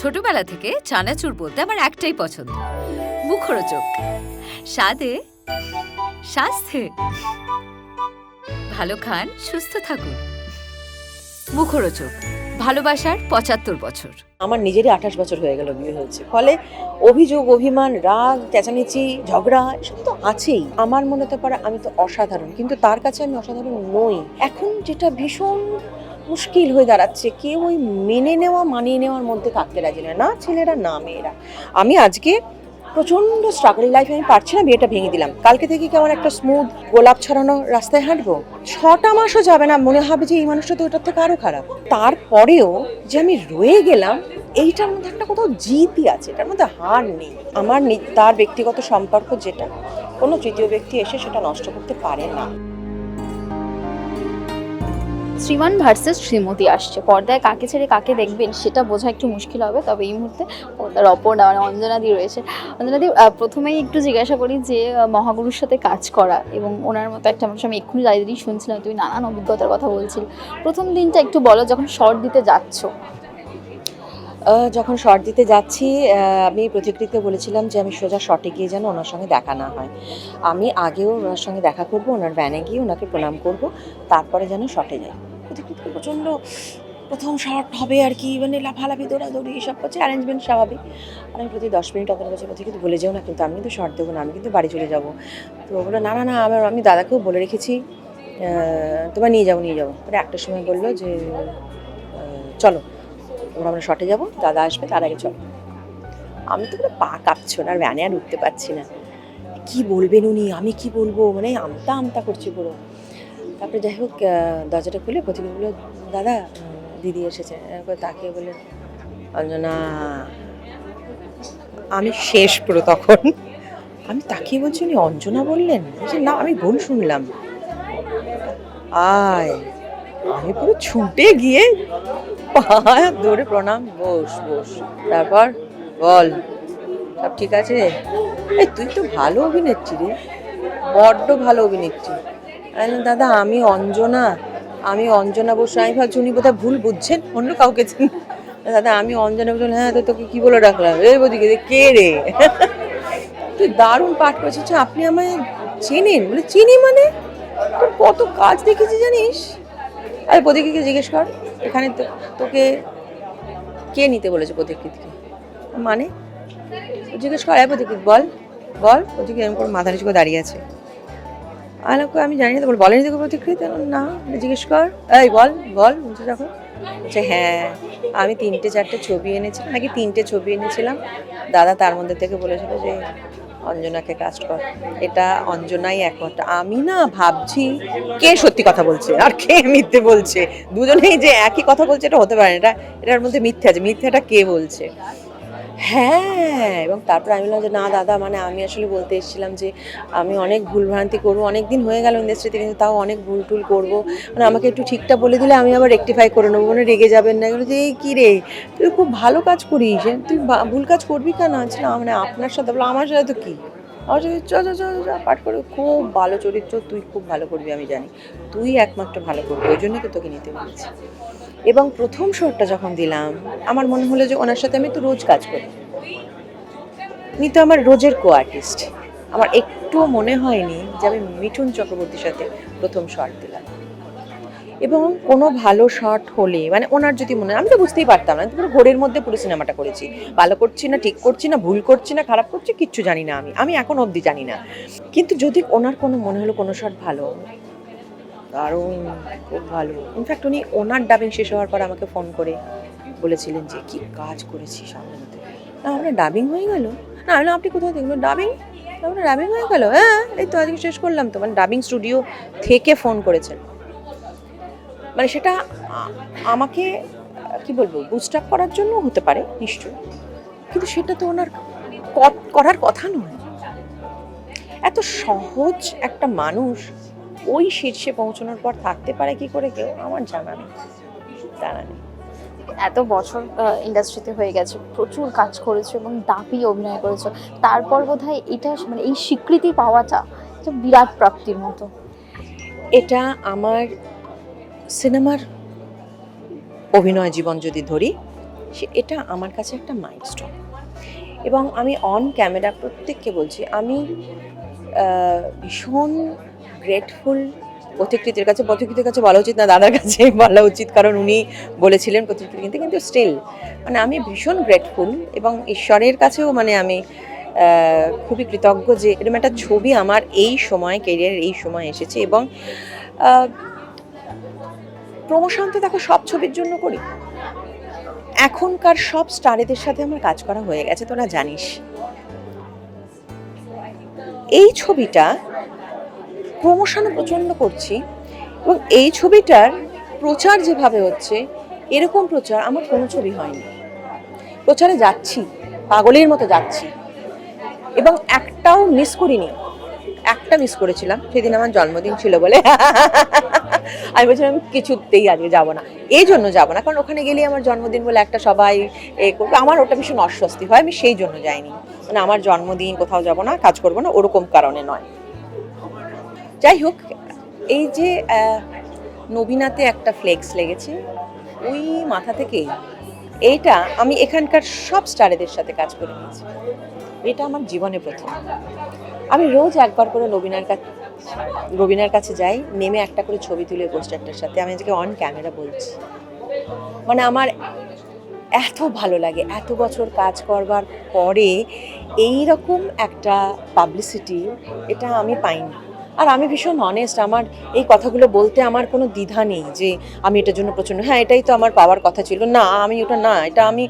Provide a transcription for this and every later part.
ছোটবেলা থেকে চানাচুর বলতে আমার একটাই পছন্দ। মুখরোচক। স্বাদে স্বাস্থ্যে ভালো খান, সুস্থ থাকুন। মুখরোচক। ভালোবাসার পঁচাত্তর বছর। আমার নিজেরই আঠাশ বছর হয়ে গেল বিয়ে হয়েছে। ফলে অভিযোগ, অভিমান, রাগ, চেঁচামেচি, ঝগড়া, এসব তো আছেই। আমার মনে হতে পারে আমি তো অসাধারণ, কিন্তু তার কাছে আমি অসাধারণ নই। এখন যেটা ভীষণ মুশকিল হয়ে দাঁড়াচ্ছে। কেউ ওই মেনে নেওয়া, মানিয়ে নেওয়ার মধ্যে থাকতে রাজি নয় না ছেলেরা, না মেয়েরা। আমি আজকে প্রচণ্ড স্ট্রাগল লাইফে আমি পারছি না, বিয়েটা ভেঙে দিলাম। কালকে থেকে কেমন একটা স্মুথ গোলাপ ছড়ানো রাস্তায় হাঁটবো? ছটা মাসও যাবে না, মনে হবে যে এই মানুষটা তো ওটার থেকে আরও খারাপ। তারপরেও যে আমি রয়ে গেলাম, এইটার মধ্যে একটা কোথাও জিতই আছে, এটার মধ্যে হার নেই। আমার নি- তার ব্যক্তিগত সম্পর্ক যেটা, কোনো তৃতীয় ব্যক্তি এসে সেটা নষ্ট করতে পারে না। শ্রীমান ভার্সেস শ্রীমতী আসছে। পর্দায় কাকে ছেড়ে কাকে দেখবেন সেটা বোঝা একটু মুশকিল হবে, তবে এই মুহূর্তে পর্দার অপর্ণা মানে অঞ্জনাদি রয়েছে। অঞ্জনাদি প্রথমেই একটু জিজ্ঞাসা করি যে মহাগুরুর সাথে কাজ করা এবং ওনার মতো একটা মানুষ আমি এক্ষুনি দাঁড়িয়ে শুনছিলাম, তুমি নানান অভিজ্ঞতার কথা বলছিল। প্রথম দিনটা একটু বলো, যখন শর্ট দিতে যাচ্ছ যখন শর্ট দিতে যাচ্ছি আমি প্রতিকৃতিকে বলেছিলাম যে আমি সোজা শর্টে গিয়ে যেন ওনার সঙ্গে দেখা না হয়। আমি আগেও ওনার সঙ্গে দেখা করব, ওনার ভ্যানে গিয়ে ওনাকে প্রণাম করব, তারপরে যেন শর্টে যাই। প্রতিকৃতিকে প্রচণ্ড প্রথম শর্ট হবে আর কি মানে লাফালাফি, দৌড়াদৌড়ি, এসব করছে অ্যারেঞ্জমেন্ট স্বাভাবিক। আর আমি প্রতি দশ মিনিট আপনার কাছে প্রতিকৃতি বলে যাও না, কিন্তু আমি কিন্তু শর্ট দেবো না, আমি কিন্তু বাড়ি চলে যাব। তো ও বলল, না না না, আমার, আমি দাদাকেও বলে রেখেছি তোমার নিয়ে যাব নিয়ে যাব একটা সময় বলল যে চলো। এবার আমরা শর্টে যাব, দাদা আসবে, তার আগে চলো। আমি তো পা কাঁপছো না আর ভ্যানে আর উঠতে পারছি না। কি বলবেন উনি? আমি কি বলব? মানে আমতা আমতা করছি পুরো। তারপরে যাই হোক দরজাটা খুলে প্রতিদিন বলল, দাদা দিদি এসেছে। তাকিয়ে বললেন অঞ্জনা, আমি শেষ পুরো তখন। আমি তাকিয়ে বলছি, উনি অঞ্জনা বললেন? না, আমি ভুল শুনলাম। আয়, আমি পুরো ছুটে গিয়ে ধরে প্রণাম বস বস। তারপর বল সব ঠিক আছে? এই তুই তো ভালো অভিনেত্রী রে বড্ড ভালো অভিনেত্রী। দাদা আমি অঞ্জনা আমি অঞ্জনা বসু আমি ভাবছি উনি বোধহয় ভুল বুঝছেন অন্য কাউকে চিন- দাদা আমি অঞ্জনা বসু হ্যাঁ তো তোকে কী বলে রাখলাম এই বদিকে কে রে? তুই দারুণ পাঠ করেছিস আচ্ছা, আপনি আমায় চেনেন? বলে চিনি মানে? তোর কত কাজ দেখেছি জানিস? আরে প্রদীপকে জিজ্ঞেস কর? এখানে তোকে কে নিতে বলেছে প্রদীপকে? মানে? জিজ্ঞেস কর আয় প্রদীপ বল বল প্রদীপ এরকম করে মাথা নিচু দাঁড়িয়ে আছে। বললাম, আমি জানি না তো বল, বলেনি তোকে প্রতিক্রিয়া না জিজ্ঞেস কর। এই বল বল বলছে যখন। বলছে হ্যাঁ আমি তিনটে চারটে ছবি এনেছিলাম নাকি তিনটে ছবি এনেছিলাম। দাদা তার মধ্যে থেকে বলেছিল যে অঞ্জনাকে কাস্ট কর। এটা অঞ্জনাই একমাত্র। আমি না ভাবছি কে সত্যি কথা বলছে আর কে মিথ্যে বলছে। দুজনেই যে একই কথা বলছে, এটা হতে পারে না। এটা, এটার মধ্যে মিথ্যে আছে। মিথ্যেটা কে বলছে? হ্যাঁ এবং তারপর আমি বললাম যে, না দাদা মানে আমি আসলে বলতে এসেছিলাম যে, আমি অনেক ভুলভ্রান্তি করব অনেক দিন হয়ে গেল ইন্ডাস্ট্রিতে কিন্তু তাও অনেক ভুল টুল করব। মানে আমাকে একটু ঠিকঠাক বলে দিলে আমি আবার রেক্টিফাই করে নেব মানে রেগে যাবেন না। এগুলো যে, এই কী রে? তুই খুব ভালো কাজ করিস তুই ভুল কাজ করবি কেন? আছে না মানে আপনার সাথে বলো আমার সাথে তো কী? আমার যদি চ চ চ পাঠ করে খুব ভালো চরিত্র, তুই খুব ভালো করবি, আমি জানি। তুই একমাত্র ভালো করবি, ওই জন্যই তো তোকে নিতে বলছি। এবং প্রথম শোটা যখন দিলাম, আমার মনে হলো যে ওনার সাথে আমি তো রোজ কাজ করি। উনি তো আমার রোজের কো আর্টিস্ট আমার একটুও মনে হয়নি যে আমি মিঠুন চক্রবর্তীর সাথে প্রথম শট দিলাম। এবং কোনো ভালো শট হলে মানে ওনার যদি মনে, আমি তো বুঝতেই পারতাম না পুরো ঘোরের মধ্যে পুরো সিনেমাটা করেছি। ভালো করছি না, ঠিক করছি না, ভুল করছি না, খারাপ করছি, কিচ্ছু জানি না আমি। আমি এখন অবধি জানি না। কিন্তু যদি ওনার কোনো মনে হলো কোনো শট ভালো, দারুণ, খুব ভালো। ইনফ্যাক্ট উনি ওনার ডাবিং শেষ হওয়ার পর আমাকে ফোন করে বলেছিলেন যে, কি কাজ করেছি সামনে না আপনার ডাবিং হয়ে গেল। না, আমি আপনি কোথাও দেখবেন ডাবিং আপনার ডাবিং হয়ে গেল। হ্যাঁ এই তো, আজকে শেষ করলাম তো। মানে ডাবিং স্টুডিও থেকে ফোন করেছেন। মানে সেটা আমাকে কি বলব বুস্ট আপ করার জন্য হতে পারে নিশ্চয়ই। কিন্তু সেটা তো ওনার করার কথা নয়। এত সহজ একটা মানুষ ওই শীর্ষে পৌঁছানোর পর থাকতে পারে কি করে কেউ? আমার জানা নেই জানা নেই। এত বছর ইন্ডাস্ট্রিতে হয়ে গেছে প্রচুর কাজ করেছ এবং দাপি অভিনয় করেছ। তারপর বোধহয় এটা মানে এই স্বীকৃতি পাওয়াটা বিরাট প্রাপ্তির মতো। এটা আমার সিনেমার অভিনয় জীবন যদি ধরি, সে- এটা আমার কাছে একটা মাইলস্টোন এবং আমি অন ক্যামেরা প্রত্যেককে বলছি, আমি ভীষণ গ্রেটফুল পথিকৃতের কাছে পথিকৃতের কাছে বলা উচিত না, দাদার কাছে বলা উচিত, কারণ উনি বলেছিলেন পথিকৃত কিন্তু কিন্তু স্টিল মানে আমি ভীষণ গ্রেটফুল এবং ঈশ্বরের কাছেও মানে আমি খুবই কৃতজ্ঞ যে এরকম একটা ছবি আমার এই সময় কেরিয়ারের এই সময় এসেছে এবং প্রমোশন তো দেখো সব ছবির জন্য করি। এখনকার সব স্টারেদের সাথে আমার কাজ করা হয়ে গেছে, তোরা জানিস। এই ছবিটা প্রমোশনও প্রচণ্ড করছি এবং এই ছবিটার প্রচার যেভাবে হচ্ছে, এরকম প্রচার আমার কোনো ছবি হয়নি। প্রচারে যাচ্ছি, পাগলের মতো যাচ্ছি। এবং একটাও মিস করিনি। একটা মিস করেছিলাম, সেদিন আমার জন্মদিন ছিল বলে। আমি বলছিলাম কিছুতেই আজকে যাব না। এই জন্য যাব না, কারণ ওখানে গেলে আমার জন্মদিন বলে একটা সবাই এ করবে। আমার ওটা ভীষণ অস্বস্তি হয়, আমি সেই জন্য যাইনি। মানে আমার জন্মদিন, কোথাও যাব না, কাজ করব না, ওরকম কারণে নয়। যাই হোক, এই যে নবীনাতে একটা ফ্লেক্স লেগেছে, ওই মাথা থেকেই। এইটা আমি এখানকার সব স্টারেদের সাথে কাজ করে নিয়েছি। এটা আমার জীবনে প্রথম। আমি রোজ একবার করে নবীনার কাছে রবিনার কাছে যাই, নেমে একটা করে ছবি তুলে পোস্টারটার সাথে। আমি আজকে অন ক্যামেরা বলছি। মানে আমার এত ভালো লাগে, এত বছর কাজ করবার পরে এই রকম একটা পাবলিসিটি এটা আমি পাইনি। আর আমি ভীষণ অনেস্ট আমার এই কথাগুলো বলতে আমার কোনো দ্বিধা নেই যে আমি এটার জন্য প্রচণ্ড হ্যাঁ এটাই তো আমার পাওয়ার কথা ছিল। না, আমি ওটা না, এটা আমি,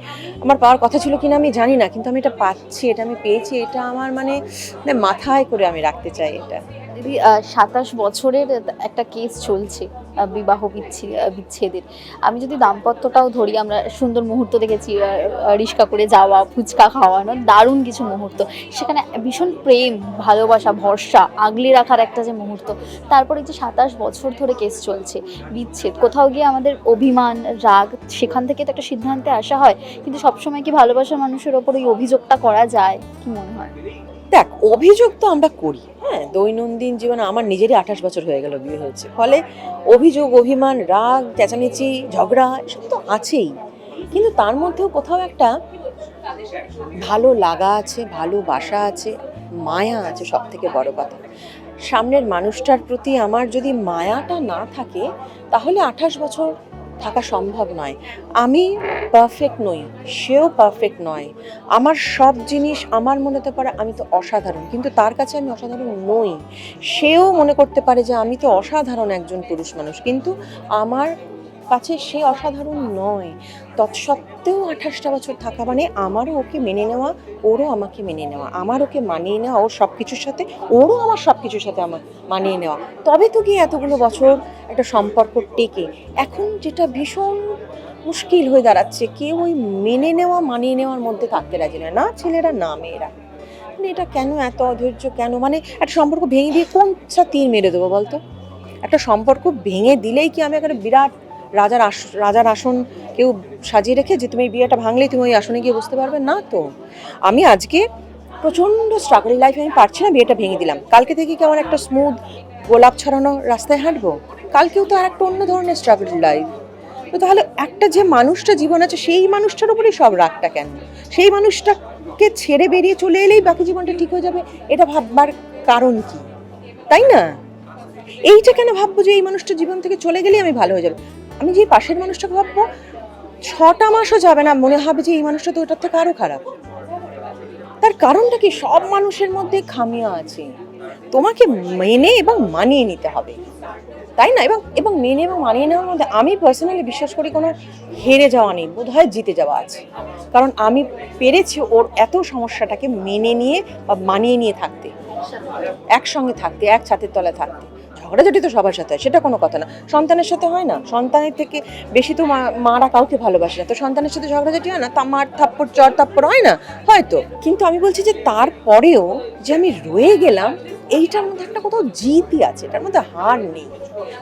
আমার পাওয়ার কথা ছিল কিনা আমি জানি না, কিন্তু আমি এটা পাচ্ছি, এটা আমি পেয়েছি, এটা আমার মানে মানে মাথায় করে আমি রাখতে চাই এটা। দিদি সাতাশ বছরের একটা কেস চলছে বিবাহ বিচ্ছি- বিচ্ছেদের। আমি যদি দাম্পত্যটাও ধরি, আমরা সুন্দর মুহূর্ত দেখেছি রিস্কা করে যাওয়া, ফুচকা খাওয়ানো দারুণ কিছু মুহূর্ত। সেখানে ভীষণ প্রেম, ভালোবাসা, ভরসা, আগলে রাখার একটা যে মুহূর্ত। তারপরে যে সাতাশ বছর ধরে কেস চলছে, বিচ্ছেদ, কোথাও গিয়ে আমাদের অভিমান, রাগ, সেখান থেকে তো একটা সিদ্ধান্তে আসা হয়। কিন্তু সবসময় কি ভালোবাসার মানুষের ওপর ওই অভিযোগটা করা যায়? কি মনে হয়? দেখ অভিযোগ তো আমরা করি। হ্যাঁ। দৈনন্দিন জীবনে আমার নিজেরই আঠাশ বছর হয়ে গেল বিয়ে হয়েছে। ফলে অভিযোগ অভিমান রাগ চেঁচামেচি ঝগড়া এসব তো আছেই। কিন্তু তার মধ্যেও কোথাও একটা ভালো লাগা আছে ভালোবাসা আছে মায়া আছে সব থেকে বড় কথা। সামনের মানুষটার প্রতি আমার যদি মায়াটা না থাকে তাহলে আঠাশ বছর থাকা সম্ভব নয়। আমি পারফেক্ট নই, সেও পারফেক্ট নয়। আমার সব জিনিস আমার মনে হতে পারে আমি তো অসাধারণ, কিন্তু তার কাছে আমি অসাধারণ নই। সেও মনে করতে পারে যে আমি তো অসাধারণ একজন পুরুষ মানুষ, কিন্তু আমার কাছে সে অসাধারণ নয়। তৎসত্ত্বেও আঠাশটা বছর থাকা মানে আমারও ওকে মেনে নেওয়া, ওরও আমাকে মেনে নেওয়া। আমার ওকে মানিয়ে নেওয়া, ওর সব কিছুর সাথে, ওরও আমার সব কিছুর সাথে আমার মানিয়ে নেওয়া। তবে তো গিয়ে এতগুলো বছর একটা সম্পর্ক টেকে। এখন যেটা ভীষণ মুশকিল হয়ে দাঁড়াচ্ছে, কেউ ওই মেনে নেওয়া, মানিয়ে নেওয়ার মধ্যে থাকতে রাজি না। না ছেলেরা, না মেয়েরা। মানে এটা কেন এত অধৈর্য, কেন? মানে একটা সম্পর্ক ভেঙে দিয়ে কোনটা তীর মেরে দেবো বলতো? একটা সম্পর্ক ভেঙে দিলেই কি আমি এখানে বিরাট রাজার আস, রাজার আসন কেউ সাজিয়ে রেখে যে তুমি এই বিয়েটা ভাঙলেই তুমি ওই আসনে গিয়ে বসতে পারবে? না তো। আমি আজকে প্রচণ্ড স্ট্রাগল লাইফে আমি পারছি না বিয়েটা ভেঙে দিলাম। কালকে থেকে কি আমার একটা স্মুথ গোলাপ ছড়ানো রাস্তায় হাঁটবো? কালকেও তো আর একটা অন্য ধরনের স্ট্রাগল লাইফ তো তাহলে একটা যে মানুষটা জীবন আছে, সেই মানুষটার উপরেই সব রাগটা কেন? সেই মানুষটাকে ছেড়ে বেরিয়ে চলে এলেই বাকি জীবনটা ঠিক হয়ে যাবে? এটা ভাববার কারণ কি? তাই না? এইটা কেন ভাববো যে এই মানুষটা জীবন থেকে চলে গেলেই আমি ভালো হয়ে যাব? আমি যে পাশের মানুষটাকে ভাববো, ছটা মাসও যাবে না, মনে হবে যে এই মানুষটা তো ওটার থেকে আরও খারাপ। তার কারণটা কি? সব মানুষের মধ্যে খামিয়া আছে। তোমাকে মেনে এবং মানিয়ে নিতে হবে। তাই না? এবং এবং মেনে এবং মানিয়ে নেওয়ার মধ্যে আমি পার্সোনালি বিশ্বাস করি কোনো হেরে যাওয়া নেই বোধ হয় জিতে যাওয়া আছে। কারণ আমি পেরেছি ওর এত সমস্যাটাকে মেনে নিয়ে বা মানিয়ে নিয়ে থাকতে। একসঙ্গে থাকতে, এক ছাতের তলায় থাকতে। ঝগড়াঝাটি তো সবার সাথে হয়, সেটা কোনো কথা না। সন্তানের সাথে হয় না। সন্তানের থেকে বেশি তো মা মারা কাউকে ভালোবাসে না। তো সন্তানের সাথে ঝগড়াঝাটি হয় না, তা মার থাপ্পড়, চর থাপ্পড় হয় না? হয়তো। কিন্তু আমি বলছি যে তারপরেও যে আমি রয়ে গেলাম, এইটার মধ্যে একটা কোথাও জিতই আছে, এটার মধ্যে হার নেই।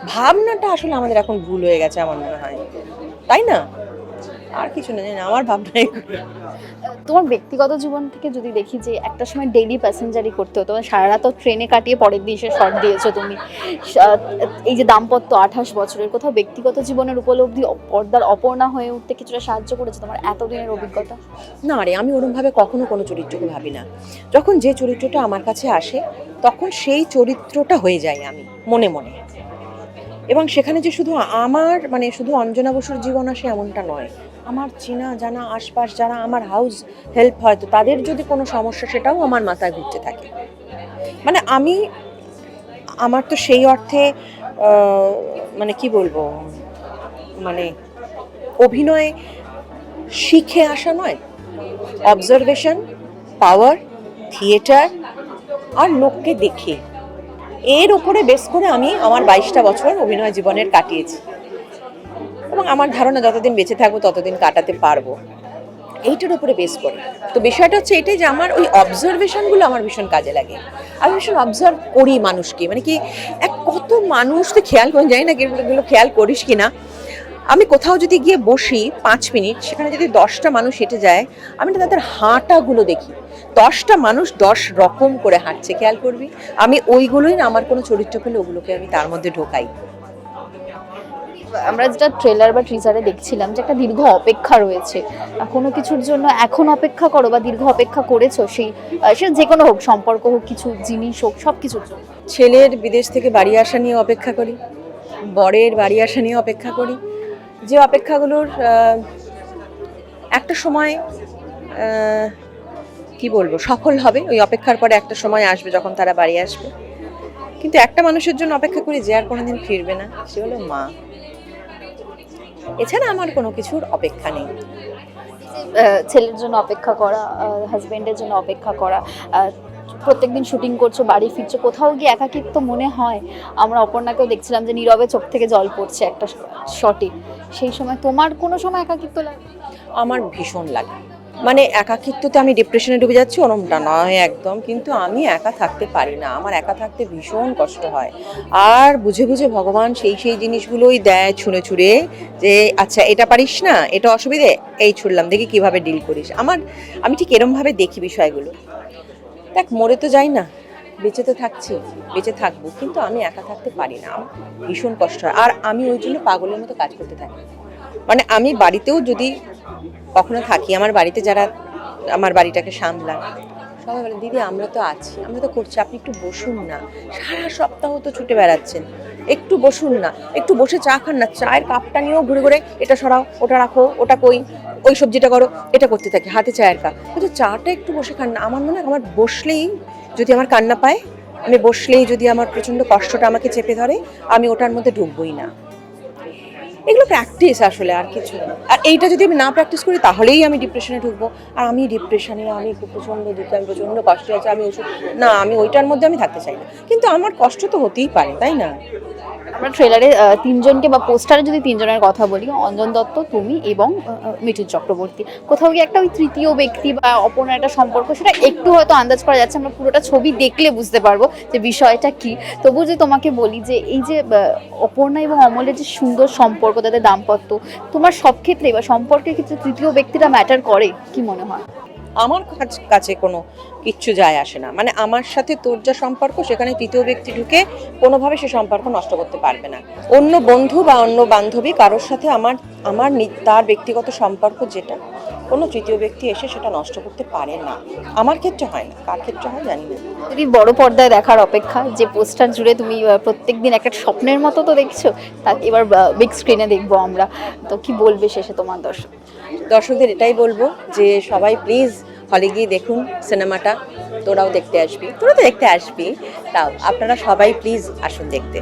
ভাবনাটা আসলে আমাদের এখন ভুল হয়ে গেছে আমার মনে হয়। তাই না? আর কিছু না জানি না, আমার ভাবনা এগুলো। তোমার ব্যক্তিগত জীবন থেকে যদি দেখি যে একটা সময় ডেইলি প্যাসেঞ্জারি করতে হতো মানে সারা রাত ট্রেনে কাটিয়ে পরের দিন এসে শর্ট দিয়েছ তুমি। সা- এই যে দাম্পত্য আঠাশ বছরের কোথাও ব্যক্তিগত জীবনের উপলব্ধি অ- পর্দার অপর্ণা হয়ে উঠতে কিছুটা সাহায্য করেছে তোমার এতদিনের অভিজ্ঞতা? না রে আমি ওরমভাবে কখনো কোনো চরিত্রকে ভাবি না। যখন যে চরিত্রটা আমার কাছে আসে তখন সেই চরিত্রটা হয়ে যায় আমি মনে মনে। এবং সেখানে যে শুধু আমার মানে শুধু অঞ্জনা বসুর জীবন আসে এমনটা নয়। আমার চেনা, জানা, আশপাশ যারা আমার হাউস হেল্প হয়তো তাদের যদি কোনো সমস্যা, সেটাও আমার মাথায় ঘুরতে থাকে। মানে আমি, আমার তো সেই অর্থে মানে কি বলব মানে অভিনয় শিখে আসা নয়। অবজারভেশন পাওয়ার থিয়েটার আর লোককে দেখে। এর উপরে বেস করে আমি আমার বাইশটা বছর অভিনয় জীবনের কাটিয়েছি। এবং আমার ধারণা যতদিন বেঁচে থাকব, ততদিন কাটাতে পারব। এইটার উপরে বেস করে। তো বিষয়টা হচ্ছে এটাই যে আমার ওই অবজারভেশনগুলো আমার ভীষণ কাজে লাগে। আমি ভীষণ অবজার্ভ করি মানুষকে। মানে কি, এক কত মানুষ তো খেয়াল করে, জানি না এগুলো খেয়াল করিস কি না আমি কোথাও যদি গিয়ে বসি পাঁচ মিনিট, সেখানে যদি দশটা মানুষ হেঁটে যায়, আমি তাদের হাঁটাগুলো দেখি। দশটা মানুষ দশ রকম করে হাঁটছে, খেয়াল করবি? আমি ওইগুলোই না আমার কোনো চরিত্র পেলে ওগুলোকে আমি তার মধ্যে ঢোকাই। আমরা যেটা ট্রেলার বা ট্রিজারে দেখছিলাম যে একটা দীর্ঘ অপেক্ষা রয়েছে। কোনো কিছুর জন্য এখন অপেক্ষা করো বা দীর্ঘ অপেক্ষা করেছ সেই সে যে কোনো হোক, সম্পর্ক হোক, কিছু জিনিস হোক সব কিছুর জন্য। ছেলের বিদেশ থেকে বাড়ি আসা নিয়ে অপেক্ষা করি, বরের বাড়ি আসা নিয়ে অপেক্ষা করি। যে অপেক্ষাগুলোর একটা সময় কি বলব, সফল হবে, ওই অপেক্ষার পরে একটা সময় আসবে যখন তারা বাড়ি আসবে। কিন্তু একটা মানুষের জন্য অপেক্ষা করি যে আর কোনোদিন ফিরবে না, সে হলো মা। এছাড়া আমার কোনো কিছুর অপেক্ষা নেই। ছেলের জন্য অপেক্ষা করা হাজব্যান্ডের জন্য অপেক্ষা করা প্রত্যেক দিন শুটিং করছ বাড়ি ফিরছো কোথাও গিয়ে একাকিত্ব মনে হয়? আমরা অপর্ণাকেও দেখছিলাম যে নীরবে চোখ থেকে জল পড়ছে একটা শটে সেই সময় তোমার কোনো সময় একাকিত্ব লাগে? আমার ভীষণ লাগে। মানে একাকিত্বতে আমি ডিপ্রেশনে ডুবে যাচ্ছি, ওরমটা নয় একদম। কিন্তু আমি একা থাকতে পারি না। আমার একা থাকতে ভীষণ কষ্ট হয়। আর বুঝে বুঝে ভগবান সেই সেই জিনিসগুলোই দেয় ছুঁড়ে ছুঁড়ে যে আচ্ছা এটা পারিস না, এটা অসুবিধে, এই ছুড়লাম, দেখি কীভাবে ডিল করিস। আমার, আমি ঠিক এরমভাবে দেখি বিষয়গুলো। দেখ, মরে তো যাই না, বেঁচে তো থাকছি, বেঁচে থাকব, কিন্তু আমি একা থাকতে পারি না। আমার ভীষণ কষ্ট হয়। আর আমি ওই জন্য পাগলের মতো কাজ করতে থাকি। মানে আমি বাড়িতেও যদি কখনো থাকি। আমার বাড়িতে যারা আমার বাড়িটাকে সামলান, সবাই বলে, দিদি, আমরা তো আছি, আমরা তো করছি, আপনি একটু বসুন না। সারা সপ্তাহ তো ছুটে বেড়াচ্ছেন। একটু বসুন না, একটু বসে চা খান না, চায়ের কাপটা নিয়েও ঘুরে ঘুরে এটা সরাও, ওটা রাখো, ওটা কই, ওই সবজিটা করো, এটা করতে থাকি, হাতে চায়ের কাপ। কিন্তু চাটা একটু বসে খান না, আমার মনে হয় আমার বসলেই যদি আমার কান্না পায়, আমি বসলেই যদি আমার প্রচণ্ড কষ্টটা আমাকে চেপে ধরে, আমি ওটার মধ্যে ঢুকবই না। এগুলো প্র্যাকটিস আসলে, আর কিছু আর এইটা যদি আমি না প্র্যাকটিস করি, তাহলেই আমি ডিপ্রেশনে ঢুকবো। আর আমি ডিপ্রেশনে আমি খুব প্রচণ্ড দুঃখে, আমি প্রচণ্ড কষ্টে আছে, আমি ওষুধ, না, আমি ওইটার মধ্যে আমি থাকতে চাই না। কিন্তু আমার কষ্ট তো হতেই পারে, তাই না? আমরা ট্রেলারে তিনজনকে বা পোস্টারে যদি তিনজনের কথা বলি, অঞ্জন দত্ত, তুমি এবং মিঠুন চক্রবর্তী। কোথাও গিয়ে একটা ওই তৃতীয় ব্যক্তি বা অপর একটা সম্পর্ক, সেটা একটু হয়তো আন্দাজ করা যাচ্ছে, আমরা পুরোটা ছবি দেখলে বুঝতে পারব যে বিষয়টা কি। তবু যে তোমাকে বলি যে, এই যে অপর্ণা এবং অমলের যে সুন্দর সম্পর্ক তাদের দাম্পত্য। তোমার সব ক্ষেত্রে বা সম্পর্কের ক্ষেত্রে তৃতীয় ব্যক্তিরা ম্যাটার করে, কি মনে হয়? আমার কাছ- কোনো কিচ্ছু যায় আসে না। মানে আমার সাথে তোর যা সম্পর্ক, সেখানে তৃতীয় ব্যক্তি ঢুকে কোনোভাবে সে সম্পর্ক নষ্ট করতে পারবে না। অন্য বন্ধু বা অন্য বান্ধবী কারোর সাথে আমার আমার তার ব্যক্তিগত সম্পর্ক যেটা, কোনো তৃতীয় ব্যক্তি এসে সেটা নষ্ট করতে পারে না। আমার ক্ষেত্রে হয় না। কার ক্ষেত্রে হয় জানি না। যদি বড় পর্দায় দেখার অপেক্ষা, যে পোস্টার জুড়ে তুমি প্রত্যেক দিন একটা স্বপ্নের মতো তো দেখছ, তা এবার বিগ স্ক্রিনে দেখব আমরা। তো কি বলবে শেষে তোমার দর্শক? দর্শকদের এটাই বলব যে সবাই প্লিজ হলে গিয়ে দেখুন সিনেমাটা তোরাও দেখতে আসবি, তোরা তো দেখতে আসবি। তাও আপনারা সবাই প্লিজ আসুন দেখতে।